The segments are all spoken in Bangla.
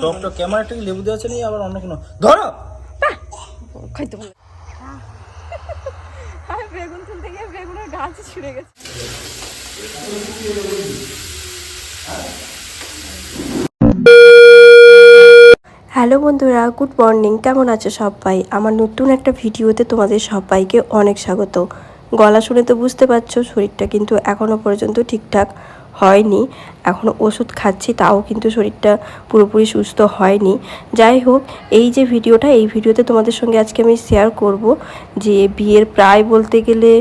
টক টক ক্যামেরাটা কি লেবু দেওয়া আছে নি আবার অন্য কোনো? ধরো! খাইতে ভালো বেগুন তুলতে গিয়ে বেগুনের গাছ ছিঁড়ে গেছে। হ্যালো বন্ধুরা, গুড মর্নিং। কেমন আছো সবাই? আমার নতুন একটা ভিডিওতে তোমাদের সবাইকে অনেক স্বাগত। গলা শুনে তো বুঝতে পারছ, শরীরটা কিন্তু এখনও পর্যন্ত ঠিকঠাক। হয়নি। এখন ওষুধ খাচ্ছি, তাও কিন্তু শরীরটা পুরোপুরি সুস্থ হয়নি। যাই হোক, এই যে ভিডিওটা, এই ভিডিওতে তোমাদের সঙ্গে আজকে আমি শেয়ার করব যে বিয়ের প্রায় বলতে গেলে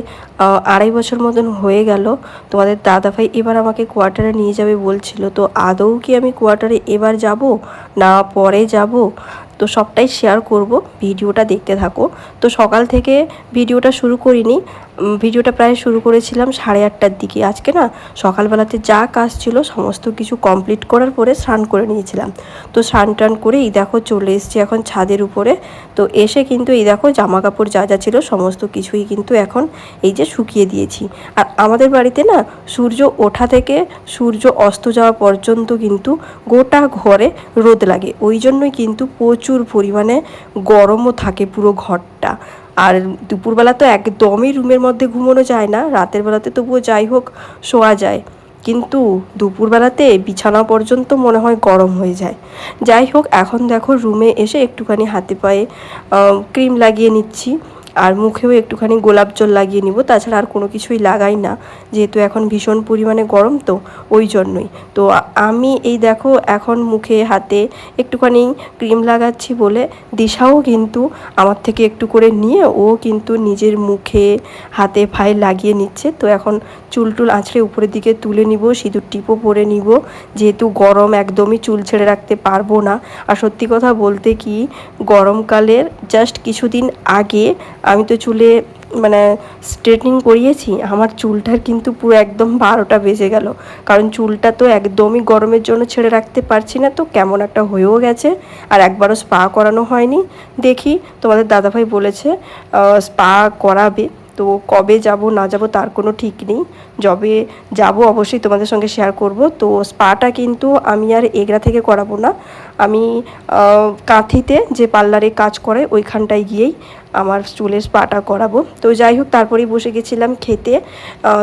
আড়াই বছর মতন হয়ে গেল। তোমাদের দাদাভাই এবার আমাকে কোয়ার্টারে নিয়ে যাবে বলছিল। তো আদৌ কি আমি কোয়ার্টারে এবার যাব না পরে যাব? তো সবটাই শেয়ার করব, ভিডিওটা দেখতে থাকো। তো সকাল থেকে ভিডিওটা শুরু করিনি ভিডিওটা প্রায় শুরু করেছিলাম সাড়ে আটটার দিকে। আজকে না সকালবেলাতে যা কাজ ছিল সমস্ত কিছু কমপ্লিট করার পরে স্নান করে নিয়েছিলাম। তো স্নান টান করে এই দেখো চলে এসেছি এখন ছাদের উপরে। তো এসে কিন্তু এই দেখো জামা কাপড় যা যা ছিল সমস্ত কিছুই কিন্তু এখন এই যে শুকিয়ে দিয়েছি। আর আমাদের বাড়িতে না সূর্য ওঠা থেকে সূর্য অস্ত যাওয়া পর্যন্ত কিন্তু গোটা ঘরে রোদ লাগে। ওই জন্যই কিন্তু প্রচুর পরিমাণে গরমও থাকে পুরো ঘরটা। আর দুপুরবেলা তো একদমই রুমের মধ্যে ঘুমানো যায় না, রাতের বেলাতে তবুও যাই হোক, শোয়া যায়। কিন্তু দুপুরবেলাতে বিছানা পর্যন্ত মনে হয় গরম হয়ে যায়। যাই হোক, এখন দেখো রুমে এসে একটুখানি হাতে পায়ে ক্রিম লাগিয়ে নিচ্ছি। আর মুখেও একটুখানি গোলাপ জল লাগিয়ে নিব, তাছাড়া আর কোনো কিছুই লাগাই না। যেহেতু এখন ভীষণ পরিমাণে গরম তো, ওই জন্যই। তো আমি এই দেখো এখন মুখে, হাতে একটুখানি ক্রিম লাগাচ্ছি বলে দিশাও কিন্তু আমার থেকে একটু করে নিয়ে ও কিন্তু নিজের মুখে, হাতে ফাই লাগিয়ে নিচ্ছে। তো এখন চুল টুল আঁচড়ে উপরের দিকে তুলে নিব, সিঁদুর টিপও পরে নিব। যেহেতু গরম, একদমই চুল ছেড়ে রাখতে পারব না। আর সত্যি কথা বলতে কি, গরমকালের জাস্ট কিছুদিন আগে আমি তো চুলে মানে স্ট্রেটনিং করিয়েছি, আমার চুলটার কিন্তু পুরো একদম বারোটা বেজে গেল। কারণ চুলটা তো একদমই গরমের জন্য ছেড়ে রাখতে পারছি না তো, কেমন একটা হয়েও গেছে। আর একবারও স্পা করানো হয়নি। দেখি, তোমাদের দাদাভাই বলেছে স্পা করাবে। তো কবে যাব, না যাব তার কোনো ঠিক নেই। যবে যাব অবশ্যই তোমাদের সঙ্গে শেয়ার করব। তো স্পাটা কিন্তু আমি আর এগরা থেকে করাবো না। আমি কাঁথিতে যে পার্লারে কাজ করে, ওইখানটায় গিয়েই আমার চুলের স্পাটা করাবো। তো যাই হোক, তারপরেই বসে গেছিলাম খেতে।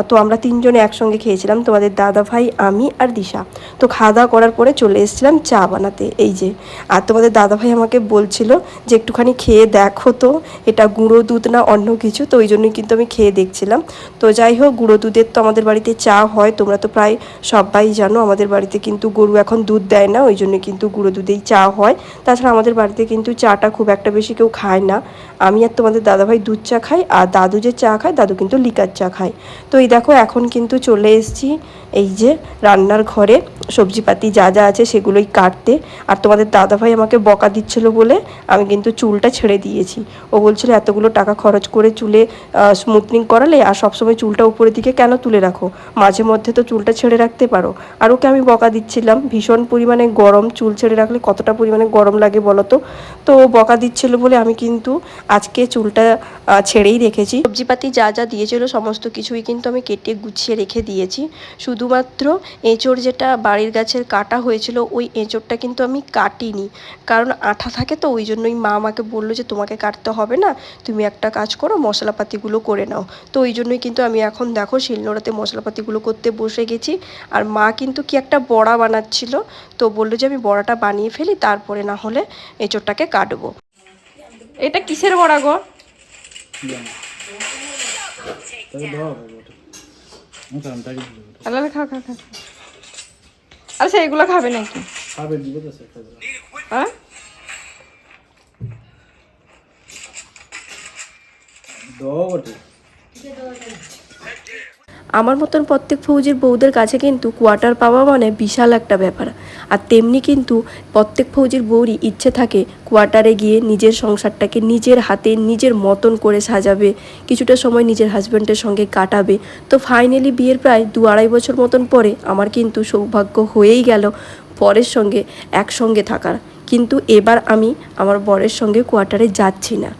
তো আমরা তিনজনে একসঙ্গে খেয়েছিলাম, তোমাদের দাদা ভাই, আমি আর দিশা। তো খাওয়া দাওয়া করার পরে চলে এসেছিলাম চা বানাতে, এই যে। আর তোমাদের দাদা ভাই আমাকে বলছিল যে, একটুখানি খেয়ে দেখো তো, এটা গুঁড়ো দুধ না অন্য কিছু? তো ওই জন্যই কিন্তু আমি খেয়ে দেখছিলাম। তো যাই হোক, গুঁড়ো দুধের তো আমাদের বাড়িতে চা হয়, তোমরা তো প্রায় সবাই জানো, আমাদের বাড়িতে কিন্তু গরু এখন দুধ দেয় না, ওই জন্য কিন্তু গুঁড়ো দুধেই চা হয়। তাছাড়া আমাদের বাড়িতে কিন্তু চাটা খুব একটা বেশি কেউ খায় না। আমি আর তোমাদের দাদাভাই দুধ চা খাই, আর দাদু যে চা খায়, দাদু কিন্তু লিকার চা খায়। তো এই দেখো, এখন কিন্তু চলে এসছি এই যে রান্নার ঘরে। সবজিপাতি যা যা আছে সেগুলোই কাটতে। আর তোমাদের দাদাভাই আমাকে বকা দিচ্ছিল বলে আমি কিন্তু চুলটা ছেড়ে দিয়েছি। ও বলছিল, এতগুলো টাকা খরচ করে চুলে স্মুথনিং করালে আর সবসময় চুলটা উপরের দিকে কেন তুলে রাখো? মাঝে মধ্যে তো চুলটা ছেড়ে রাখতে পারো। আর ওকে আমি বকা দিচ্ছিলাম, ভীষণ পরিমাণে গরম চুল ছেড়ে রাখলে কতটা পরিমাণে গরম লাগে বলো তো? তো ও বকা দিচ্ছিল বলে আমি কিন্তু আজকে চুলটা ছেড়েই রেখেছি। সবজিপাতি যা যা দিয়েছিল, সমস্ত কিছুই কিন্তু আমি কেটে গুছিয়ে রেখে দিয়েছি। শুধুমাত্র এঁচড় যেটা বাড়ির গাছের কাটা হয়েছিল ওই এঁচড়টা কিন্তু আমি কাটিনি। কারণ আঠা থাকে তো ওই জন্যই মা আমাকে বলল যে তোমাকে কাটতে হবে না তুমি একটা কাজ করো মশলাপাতিগুলো করে নাও। তো ওই জন্যই কিন্তু আমি এখন দেখো শিলনোড়াতে মশলাপাতিগুলো করতে বসে গেছি। আর মা কিন্তু কি একটা বড়া বানাচ্ছিল তো বলল যে আমি বড়াটা বানিয়ে ফেলি তারপরে না হলে এঁচড়টাকে কাটবো। এটা কিসের বড়া গো? তাকে দেওয়া হবে ওটা এগুলো খাবে নাকি? খাবে দিবে তো সেটা হ্যাঁ? দাও বটে। আমার মতন প্রত্যেক ফৌজির বউদের কাছে কিন্তু কোয়ার্টার পাওয়া মানে বিশাল একটা ব্যাপার। আর তেমনি কিন্তু প্রত্যেক ফৌজির বউরই ইচ্ছে থাকে কোয়ার্টারে গিয়ে নিজের সংসারটাকে নিজের হাতে, নিজের মতন করে সাজাবে, কিছুটা সময় নিজের হাজব্যান্ডের সঙ্গে কাটাবে। তো ফাইনালি বিয়ের প্রায় দু আড়াই বছর মতন পরে আমার কিন্তু সৌভাগ্য হয়েই গেল পরের সঙ্গে একসঙ্গে থাকার। কিন্তু এবার আমি আমার বরের সঙ্গে কোয়ার্টারে যাচ্ছি না।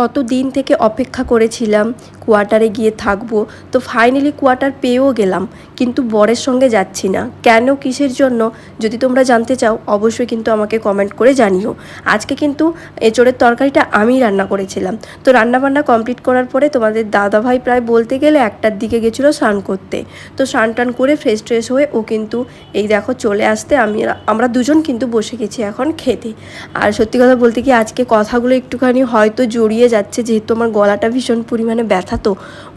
কত দিন থেকে অপেক্ষা করেছিলাম কোয়ার্টারে গিয়ে থাকব। তো ফাইনালি কোয়ার্টার পেয়েও গেলাম, কিন্তু বরের সঙ্গে যাচ্ছি না। কেন, কিসের জন্য? যদি তোমরা জানতে চাও, অবশ্যই কিন্তু আমাকে কমেন্ট করে জানিও। আজকে কিন্তু এঁচড়ের তরকারিটা আমি রান্না করেছিলাম। তো রান্না বান্না কমপ্লিট করার পরে তোমাদের দাদা ভাই প্রায় বলতে গেলে একটার দিকে গেছিল স্নান করতে। তো স্নান টান করে ফ্রেশ ট্রেশ হয়ে ও কিন্তু এই দেখো চলে আসতে আমি আমরা দুজন কিন্তু বসে গেছি এখন খেতে। আর সত্যি কথা বলতে কি, আজকে কথাগুলো একটুখানি হয়তো জড়িয়ে যাচ্ছে, যেহেতু আমার গলাটা ভীষণ পরিমাণে ব্যথা তো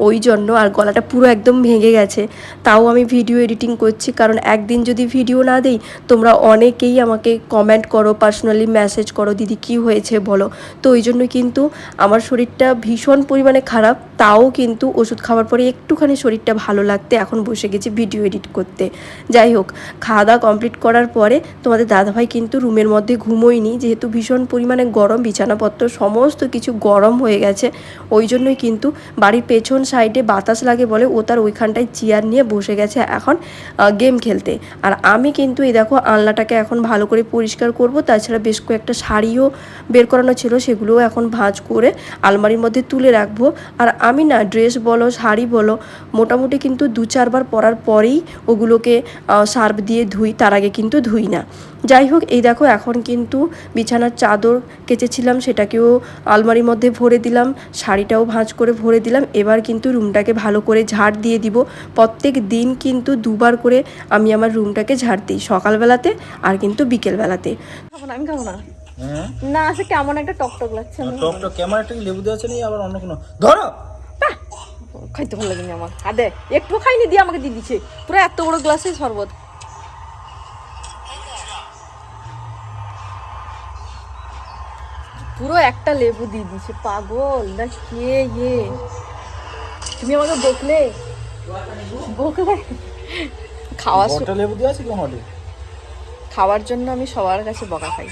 ওই জন্য আর গলাটা পুরো একদম ভেঙে গেছে। তাও আমি ভিডিও এডিটিং করছি কারণ একদিন যদি ভিডিও না দিই, তোমরা অনেকেই আমাকে কমেন্ট করো পার্সোনালি মেসেজ করো, দিদি, কি হয়েছে বলো? তো ওই জন্য কিন্তু আমার শরীরটা ভীষণ পরিমাণে খারাপ, তাও কিন্তু ওষুধ খাওয়ার পরে একটুখানি শরীরটা ভালো লাগতে এখন বসে গেছি ভিডিও এডিট করতে। যাই হোক খাওয়া দাওয়া কমপ্লিট করার পরে তোমাদের দাদাভাই কিন্তু রুমের মধ্যে ঘুমোয়নি, যেহেতু ভীষণ পরিমাণে গরম, বিছানাপত্র সমস্ত কিছু গরম হয়ে গেছে, ওই জন্যই কিন্তু বাড়ির পেছন সাইডে বাতাস লাগে বলে ও তার ওইখানটায় চেয়ার নিয়ে বসে গেছে এখন গেম খেলতে। আর আমি কিন্তু এই দেখো আলনাটাকে এখন ভালো করে পরিষ্কার করব, তাছাড়া বেশ কয়েকটা শাড়িও বের করানো ছিল, সেগুলোও এখন ভাঁজ করে আলমারির মধ্যে তুলে রাখব। আর আমি না ড্রেস বলো, শাড়ি বলো, মোটামুটি কিন্তু দু চারবার পরার পরেই ওগুলোকে সার্ফ দিয়ে ধুই, তার আগে কিন্তু ধুই না। যাই হোক, এই দেখো এখন কিন্তু বিছানার চাদর কেচেছিলাম, সেটাকেও আলমারির মধ্যে ভরে দিলাম, শাড়িটাও ভাঁজ করে ভরে দিলাম। এবার কিন্তু রুমটাকে ভালো করে ঝাড় দিয়ে দিব। প্রত্যেক দিন কিন্তু দুবার করে আমি আমার রুমটাকে ঝাড় দিই সকালবেলাতে আর কিন্তু বিকেলবেলাতে। আমি খাব না। হ্যাঁ? না সে কেমন একটা টক টক লাগছে। আমি টক টক একটা লেবু দেওয়া আছে আবার অন্য কোনো? ধরো! খাইতে ভালো লাগেনি আমার। হাতে একটু খাইনি দিয়ে আমাকে দিয়ে দিচ্ছে। পুরো এত বড় গ্লাসে শরবত। পুরো একটা লেবু দিয়ে দিছে পাগল। না কে ইয়ে তুমি আমাকে বকলে? বকলে? খাওয়া লেবু দেওয়া আছে কি হটে খাওয়ার জন্য আমি সবার কাছে বকা খাই।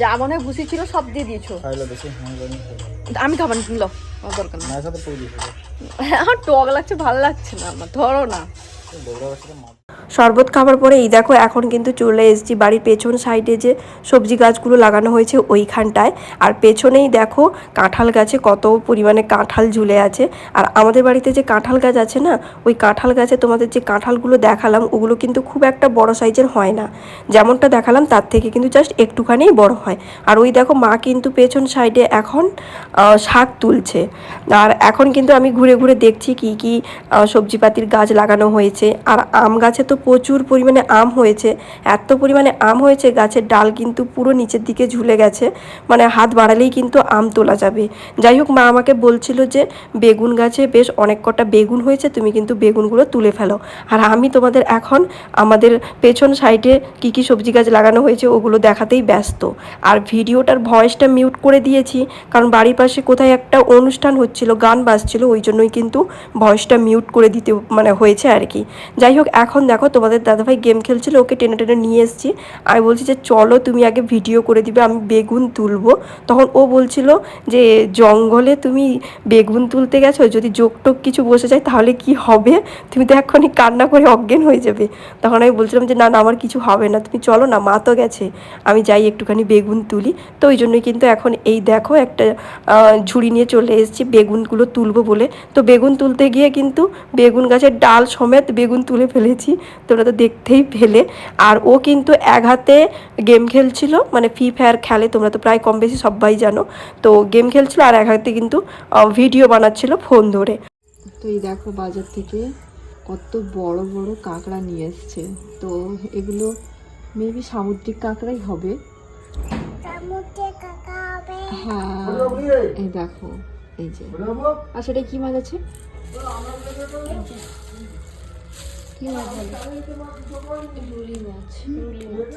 যা মনে ভুসি ছিল সব দিয়ে দিয়েছ। আমি খাবার নিল আমার দরকার না আমার টক লাগছে ভালো লাগছে না আমার ধরো না। শরবত খাবার পরে, এই দেখো এখন কিন্তু চলে এসেছি বাড়ির পেছন সাইডে যে সবজি গাছগুলো লাগানো হয়েছে ওইখানটায়। আর পেছনেই দেখো কাঁঠাল গাছে কত পরিমাণে কাঁঠাল ঝুলে আছে। আর আমাদের বাড়িতে যে কাঁঠাল গাছ আছে না, ওই কাঁঠাল গাছে তোমাদের যে কাঁঠালগুলো দেখালাম, ওগুলো কিন্তু খুব একটা বড় সাইজের হয় না। যেমনটা দেখালাম, তার থেকে কিন্তু জাস্ট একটুখানিই বড় হয়। আর ওই দেখো মা কিন্তু পেছন সাইডে এখন শাক তুলছে। আর এখন কিন্তু আমি ঘুরে ঘুরে দেখছি কি কি সবজিপাতির গাছ লাগানো হয়েছে। আর আম গাছে তো প্রচুর পরিমাণে আম হয়েছে। এত পরিমাণে আম হয়েছে, গাছের ডাল কিন্তু পুরো নিচের দিকে ঝুলে গেছে। মানে হাত বাড়ালেই কিন্তু আম তোলা যাবে। যাই হোক, মা আমাকে বলছিল যে, বেগুন গাছে বেশ অনেক কটা বেগুন হয়েছে, তুমি কিন্তু বেগুনগুলো তুলে ফেলো। আর আমি তোমাদের এখন আমাদের পেছন সাইডে কি কি সবজি গাছ লাগানো হয়েছে, ওগুলো দেখাতেই ব্যস্ত। আর ভিডিওটার ভয়েসটা মিউট করে দিয়েছি, কারণ বাড়ির পাশে কোথায় একটা অনুষ্ঠান হচ্ছিল, গান বাজছিল, ওই জন্যই কিন্তু ভয়েসটা মিউট করে দিতে মানে হয়েছে আর কি। যাই হোক, এখন দেখো তোমাদের দাদাভাই গেম খেলছিল, ওকে টেনে টেনে নিয়ে এসেছি। আমি বলছি যে, চলো, তুমি আগে ভিডিও করে দিবে, আমি বেগুন তুলবো। তখন ও বলছিল যে, জঙ্গলে তুমি বেগুন তুলতে গেছো, যদি যোগ টোক কিছু বসে যায়, তাহলে কি হবে? তুমি তো এখনই কান্না করে অজ্ঞান হয়ে যাবে। তখন আমি বলছিলাম যে, না না, আমার কিছু হবে না, তুমি চলো না, মা তো গেছে, আমি যাই একটুখানি বেগুন তুলি। তো ওই জন্যই কিন্তু এখন এই দেখো, একটা ঝুড়ি নিয়ে চলে এসেছি, বেগুনগুলো তুলবো বলে। তো বেগুন তুলতে গিয়ে কিন্তু বেগুন গাছের ডাল সমেত বেগুন তুলে ফেলেছি। তোমরা তো দেখতেই পেলে। আর ও কিন্তু এক হাতে গেম খেলছিল মানে ফ্রি ফায়ার খেলে তোমরা তো প্রায় কম বেশি সবাই জানো। তো গেম খেলছিল আর এক হাতে কিন্তু ভিডিও বানাচ্ছিল ফোন ধরে। তো এই দেখো বাজার থেকে কত বড় বড় কাঁকড়া নিয়ে এসছে। তো এগুলো মেবি সামুদ্রিক কাঁকড়াই হবে। হ্যাঁ এই দেখো এই যে। আর সেটা কি মাছ আছে? কি মাছ বলে? রুলি মাছ রুলি মাছ।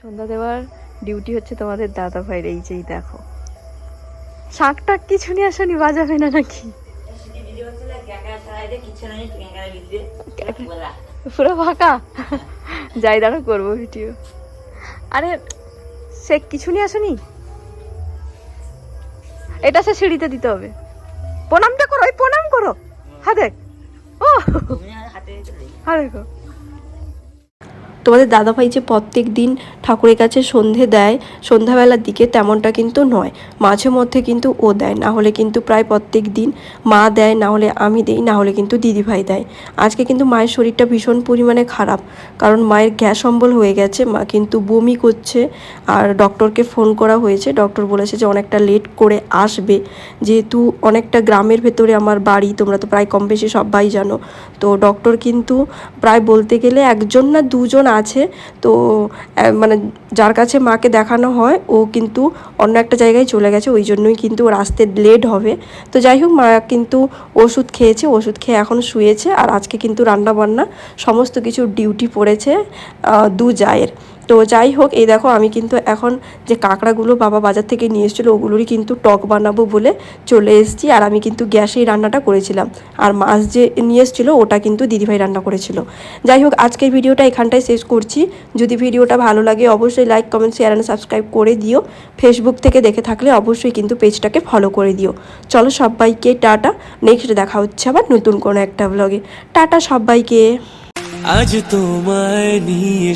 সন্ধ্যা দেওয়ার ডিউটি হচ্ছে তোমাদের দাদা ভাইয়ের, এই যেই দেখো। শাক টাক কিছু নিয়ে আসনি, বাজাবে না নাকি? পুরো ফাঁকা? যাই দাঁড়া করব ভিডিও। আরে সে কিছু নিয়ে আসেনি? এটা সে সিঁড়িতে দিতে হবে। প্রণামটা করো ওই প্রণাম করো। হ্যাঁ দেখ। ও হ্যাঁ দেখো। তোমাদের দাদাভাই যে প্রত্যেক দিন ঠাকুরের কাছে সন্ধে দেয়, সন্ধ্যাবেলার দিকে তেমনটা কিন্তু নয়। মাঝে মধ্যে কিন্তু ও দেয়, না হলে কিন্তু প্রায় প্রত্যেক দিন মা দেয়, না হলে আমি দেই, না হলে কিন্তু দিদিভাই দেয়। আজকে কিন্তু মায়ের শরীরটা ভীষণ পরিমাণে খারাপ, কারণ মায়ের গ্যাস অম্বল হয়ে গেছে, মা কিন্তু বমি করছে আর ডক্টরকে ফোন করা হয়েছে। ডক্টর বলেছে যে অনেকটা লেট করে আসবে, যেহেতু অনেকটা গ্রামের ভেতরে আমার বাড়ি, তোমরা তো প্রায় কম বেশি সবাই জানো। তো ডক্টর কিন্তু প্রায় বলতে গেলে একজন না দুজন আছে। তো মানে যার কাছে মাকে দেখানো হয়, ও কিন্তু অন্য একটা জায়গায় চলে গেছে, ওই জন্যই কিন্তু ওর আসতে লেট হবে। তো যাই হোক, মা কিন্তু ওষুধ খেয়েছে, ওষুধ খেয়ে এখন শুয়েছে। আর আজকে কিন্তু রান্না বান্না সমস্ত কিছু ডিউটি পড়েছে দু জায়ের। তো যাই হোক, এই দেখো আমি কিন্তু এখন যে কাঁকড়াগুলো বাবা বাজার থেকে নিয়ে এসেছিল, ওগুলোরই কিন্তু টক বানাবো বলে চলে এসেছি। আর আমি কিন্তু গ্যাসেই রান্নাটা করেছিলাম। আর মাছ যে নিয়ে এসেছিল, ওটা কিন্তু দিদিভাই রান্না করেছিল। যাই হোক, আজকের ভিডিওটা এখানটায় শেষ করছি। যদি ভিডিওটা ভালো লাগে, অবশ্যই like comment share and subscribe করে দিও। ফেসবুক থেকে দেখে থাকলে অবশ্যই কিন্তু পেজটাকে ফলো করে দিও। চলো সবাইকে টাটা। নেক্সট দেখা হচ্ছে আবার নতুন কোনো একটা ব্লগে টাটা সবাইকে। আজ তোমায় নিয়ে